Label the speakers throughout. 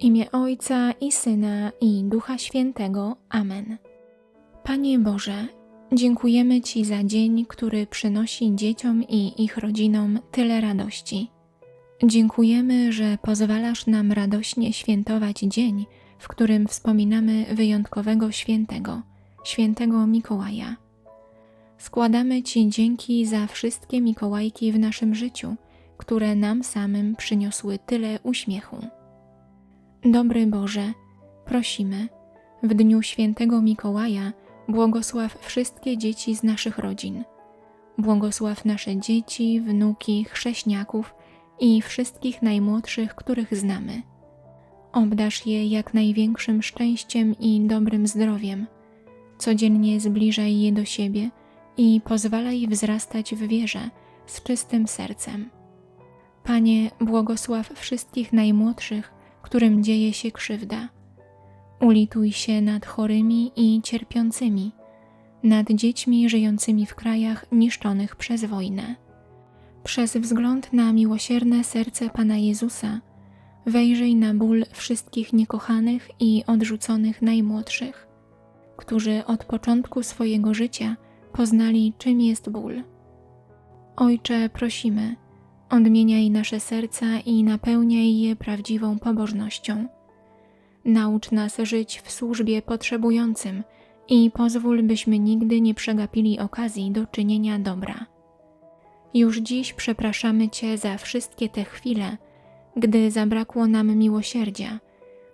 Speaker 1: W imię Ojca i Syna i Ducha Świętego. Amen. Panie Boże, dziękujemy Ci za dzień, który przynosi dzieciom i ich rodzinom tyle radości. Dziękujemy, że pozwalasz nam radośnie świętować dzień, w którym wspominamy wyjątkowego świętego, świętego Mikołaja. Składamy Ci dzięki za wszystkie Mikołajki w naszym życiu, które nam samym przyniosły tyle uśmiechu. Dobry Boże, prosimy, w dniu świętego Mikołaja błogosław wszystkie dzieci z naszych rodzin. Błogosław nasze dzieci, wnuki, chrześniaków i wszystkich najmłodszych, których znamy. Obdarz je jak największym szczęściem i dobrym zdrowiem. Codziennie zbliżaj je do siebie i pozwalaj wzrastać w wierze z czystym sercem. Panie, błogosław wszystkich najmłodszych, którym dzieje się krzywda. Ulituj się nad chorymi i cierpiącymi, nad dziećmi żyjącymi w krajach niszczonych przez wojnę. Przez wzgląd na miłosierne serce Pana Jezusa, wejrzyj na ból wszystkich niekochanych i odrzuconych najmłodszych, którzy od początku swojego życia poznali, czym jest ból. Ojcze, prosimy, odmieniaj nasze serca i napełniaj je prawdziwą pobożnością. Naucz nas żyć w służbie potrzebującym i pozwól, byśmy nigdy nie przegapili okazji do czynienia dobra. Już dziś przepraszamy Cię za wszystkie te chwile, gdy zabrakło nam miłosierdzia,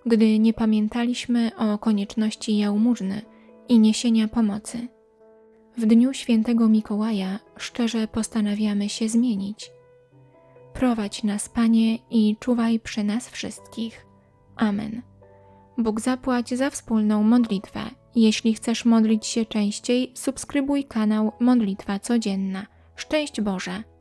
Speaker 1: gdy nie pamiętaliśmy o konieczności jałmużny i niesienia pomocy. W dniu świętego Mikołaja szczerze postanawiamy się zmienić. Prowadź nas, Panie, i czuwaj przy nas wszystkich. Amen. Bóg zapłać za wspólną modlitwę. Jeśli chcesz modlić się częściej, subskrybuj kanał Modlitwa Codzienna. Szczęść Boże!